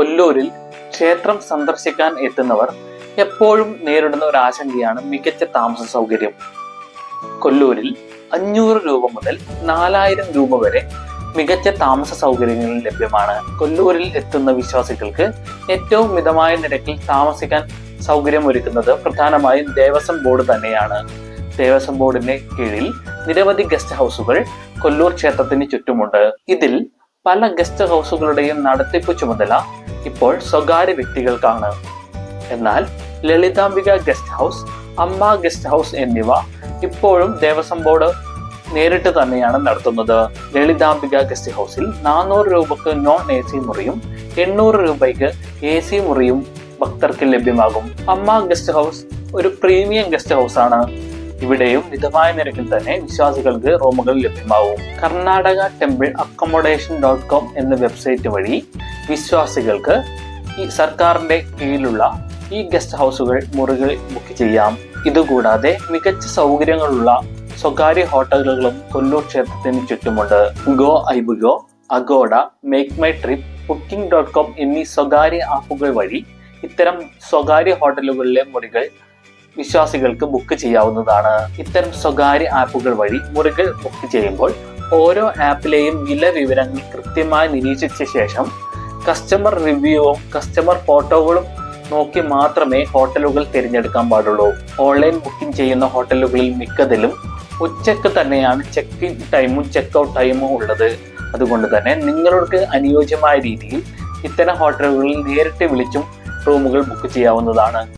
കൊല്ലൂരിൽ ക്ഷേത്രം സന്ദർശിക്കാൻ എത്തുന്നവർ എപ്പോഴും നേരിടുന്ന ഒരു ആശങ്കയാണ് മികച്ച താമസ സൗകര്യം. കൊല്ലൂരിൽ അഞ്ഞൂറ് രൂപ മുതൽ നാലായിരം രൂപ വരെ മികച്ച താമസ സൗകര്യങ്ങൾ ലഭ്യമാണ്. കൊല്ലൂരിൽ എത്തുന്ന വിശ്വാസികൾക്ക് ഏറ്റവും മിതമായ നിരക്കിൽ താമസിക്കാൻ സൗകര്യം ഒരുക്കുന്നത് പ്രധാനമായും ദേവസ്വം ബോർഡ് തന്നെയാണ്. ദേവസ്വം ബോർഡിന്റെ കീഴിൽ നിരവധി ഗസ്റ്റ് ഹൗസുകൾ കൊല്ലൂർ ക്ഷേത്രത്തിന് ചുറ്റുമുണ്ട്. ഇതിൽ പല ഗസ്റ്റ് ഹൗസുകളുടെയും നടത്തിപ്പ് ചുമതല ഇപ്പോൾ സ്വകാര്യ വ്യക്തികൾക്കാണ്. എന്നാൽ Lalithambika guest house Amma guest house എന്നിവ ഇപ്പോഴും ദേവസ്വം ബോർഡ് നേരിട്ട് തന്നെയാണ് നടത്തുന്നത്. ലളിതാംബിക ഗസ്റ്റ് ഹൗസിൽ നാനൂറ് രൂപക്ക് നോൺ എ സി മുറിയും എണ്ണൂറ് രൂപയ്ക്ക് എ സി മുറിയും ഭക്തർക്ക് ലഭ്യമാകും. അമ്മ ഗസ്റ്റ് ഹൗസ് ഒരു പ്രീമിയം ഗസ്റ്റ് ഹൗസ് ആണ് ഇവിടെയും മിതമായ നിരക്കിൽ തന്നെ വിശ്വാസികൾക്ക് റൂമുകൾ ലഭ്യമാവും. Karnataka temple accommodation dot com എന്ന വെബ്സൈറ്റ് വഴി വിശ്വാസികൾക്ക് ഈ സർക്കാരിന്റെ കീഴിലുള്ള ഈ ഗസ്റ്റ് ഹൗസുകൾ മുറികൾ ബുക്ക് ചെയ്യാം. ഇതുകൂടാതെ മികച്ച സൗകര്യങ്ങളുള്ള സ്വകാര്യ ഹോട്ടലുകളും കൊല്ലൂർ ക്ഷേത്രത്തിന് ചുറ്റുമുണ്ട്. Goibibo Agoda make my trip booking dot com എന്നീ സ്വകാര്യ ആപ്പുകൾ വഴി ഇത്തരം സ്വകാര്യ ഹോട്ടലുകളിലെ മുറികൾ വിശ്വാസികൾക്ക് ബുക്ക് ചെയ്യാവുന്നതാണ്. ഇത്തരം സ്വകാര്യ ആപ്പുകൾ വഴി മുറികൾ ബുക്ക് ചെയ്യുമ്പോൾ ഓരോ ആപ്പിലെയും വില വിവരങ്ങൾ കൃത്യമായി നിരീക്ഷിച്ച ശേഷം കസ്റ്റമർ റിവ്യൂവും കസ്റ്റമർ ഫോട്ടോകളും നോക്കി മാത്രമേ ഹോട്ടലുകൾ തിരഞ്ഞെടുക്കാൻ പാടുള്ളൂ. ഓൺലൈൻ ബുക്കിംഗ് ചെയ്യുന്ന ഹോട്ടലുകളിൽ മിക്കതിലും ഉച്ചയ്ക്ക് തന്നെയാണ് ചെക്ക് ഇൻ ടൈമും ചെക്ക് ഔട്ട് ടൈമും ഉള്ളത്. അതുകൊണ്ട് തന്നെ നിങ്ങൾക്ക് അനുയോജ്യമായ രീതിയിൽ ഇത്തരം ഹോട്ടലുകളിൽ നേരിട്ട് വിളിച്ചും റൂമുകൾ ബുക്ക് ചെയ്യാവുന്നതാണ്.